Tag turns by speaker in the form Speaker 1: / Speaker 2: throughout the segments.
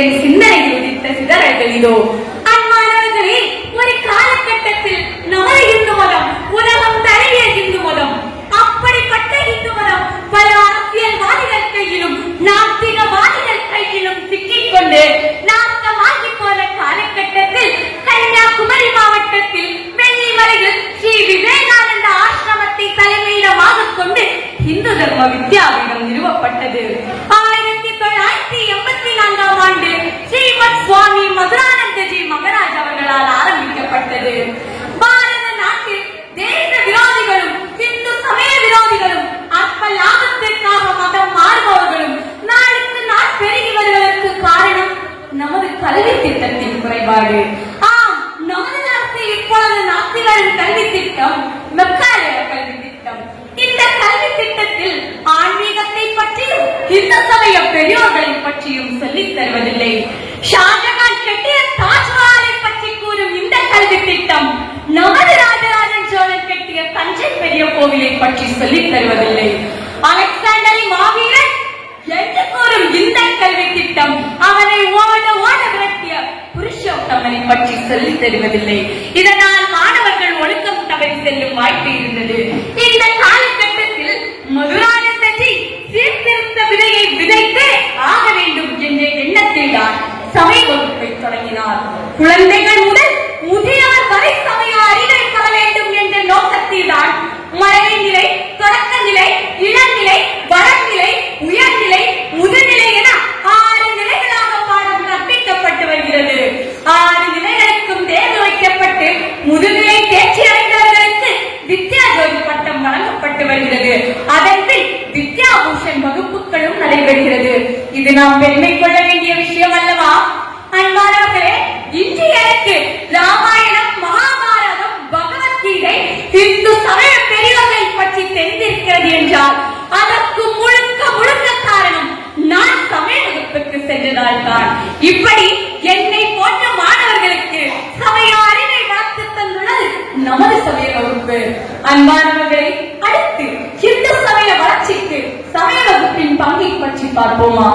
Speaker 1: என் சிந்தனை உதித்த சிதறல்கள் இதோ அன்பானவர்களே ஒரு காலகட்டத்தில் நமது இந்து மதம் உலகம் தழுவிய இந்து மதம் அப்படிப்பட்ட இந்து மதம் பல அரசியல்வாதிகள் கையிலும் நாத்திகவாதிகள் கையிலும் சிக்கிக் கொண்டு நாசமாகி போன காலகட்டத்தில் கன்னியாகுமரி மாவட்டத்தில் வெள்ளிமலையில் ஸ்ரீ விவேகானந்த ஆசிரமத்தை தலைமையிடமாக கொண்டு இந்து தர்ம வித்யாபீடம் நிறுவப்பட்டது. ஆயிரத்தி தொள்ளாயிரத்தி நடத்தி கல்வி திட்டம் மெக்காலய கல்வி திட்டம். இந்த கல்வி திட்டத்தில் ஆன்மீகத்தை பற்றியும் இந்து சமய பெரியோர்களை பற்றியும் சொல்லித் தருவதில்லை. ஷாஜகான் கட்டிய தாஜ்மஹாலை பற்றி கூறும் இந்த கல்வி திட்டம் நமது ராஜராஜன் சோழன் கட்டிய தஞ்சை பெரிய கோவிலை பற்றி சொல்லித் தருவதில்லை. அலெக்சாண்டரி மாவீரன் என்று கூறும் இந்த கல்வி திட்டம் அவனை ஓட ஓட விரட்டிய புருஷோத்தமனை பற்றி சொல்லித் தருவதில்லை. இதனால் மாணவர்கள் தவறி செல்லும் வாய்ப்பு இருந்தது. இந்த காலகட்டத்தில் மதுரானந்தஜி சீர்திருத்த விதையை விதைத்து ஆக வேண்டும் என்ற எண்ணத்தில் தான் சமய வகுப்பை தொடங்கினார். குழந்தைகள் முதல் முதியவர் வரை சமய அறிவை பெற வேண்டும் என்ற நோக்கத்தில் தான் மழை நிலை தொடக்க நிலை இளநிலை வளர்நிலை உயர்நிலை முதுநிலை என ஆறு நிலைகளாக பாடம் கற்பிக்கப்பட்டு வருகிறது. ஆறு நடைபெறுகிறது இது நாம் பெருமை கொள்ள வேண்டிய விஷயம் அல்லவா? அன்பானவர்களே இன்று எனக்கு ராமாயணம் மகாபாரதம் பகவத்கீதை இந்து சமய பெரியவர்கள் பற்றி தெரிந்திருக்கிறது என்றால் அதற்கு முழுக்க முழுக்க காரணம் நான் சமய வகுப்புக்கு சென்றதால் தான். இப்படி என்னை போன்ற மாணவர்களுக்கு சமய அறிவை வளர்த்து தந்துள்ளது நமது சமய வகுப்பு அன்பானவர்களே அடுத்து இந்து சமய வளர்ச்சிக்கு சமய வகுப்பின் பங்கை பற்றி பார்ப்போமா?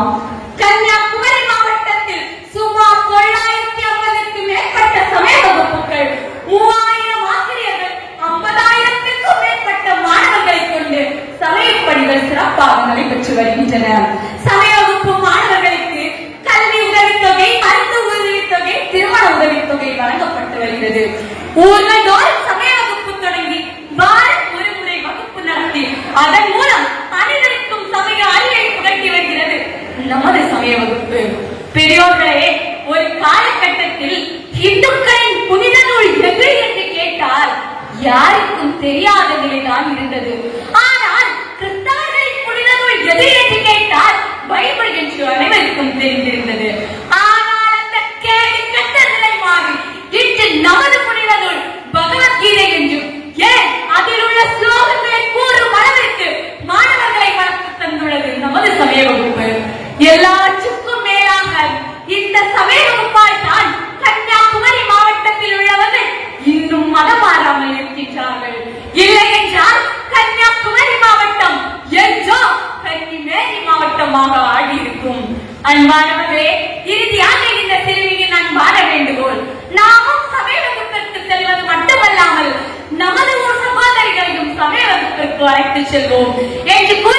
Speaker 1: கன்னியாகுமரி மாவட்டத்தில் சுமார் தொள்ளாயிரத்தி ஐம்பதுக்கு மேற்பட்ட சமய வகுப்புகள் மூவாயிரம் ஆசிரியர்கள் ஐம்பதாயிரத்திற்கும் மேற்பட்ட மாணவர்களை கொண்டு சமய பணிகள் சிறப்பாக நடைபெற்று வருகின்றன சமய வகுப்பு மாணவர்களுக்கு கல்வி உதவித்தொகை மருத்துவ உதவித்தொகை திருமண உதவித்தொகை வழங்கப்பட்டு வருகிறது. ஊர்கள் தோறும் சமய வகுப்பு தொடங்கி வாரம் ஒரு முறை வகுப்பு நடத்தி அதன் மூலம் அனைவருக்கும் சமய அறிவை புகட்டி வருகிறது நமது சமய வகுப்பு பெரியோர்களே ஒரு காலகட்டத்தில் இந்துக்களின் புனித நூல் எது என்று கேட்டால் யாருக்கும் தெரியாத நிலைதான் இருந்தது. ஆனால் கிறிஸ்தவர்களின் புனித நூல் எது என்று கேட்டால் பைபிள் என்று அனைவருக்கும் தெரிந்திருந்தது. ஆனால் அந்த கேள்வி கட்ட நிலை மாறி இன்று நமது புனித நூல் பகவத்கீதை என்றும் ஏன் அதில் உள்ள ஸ்லோகங்களை கூறும் அளவிற்கு மாணவர்களை வளர்த்து தந்துள்ளது நமது சமய வகுப்பு. எல்லாச்சும் அன்பானவர்களே இறுதியாக இந்த சிறுமியின் அன்பான வேண்டுகோள். நாமும் சமய வகுப்பிற்கு செல்வது மட்டுமல்லாமல் நமது ஊர் சகோதரிகளையும் சமய வகுப்பிற்கு அழைத்து செல்வோம். என்று கூறி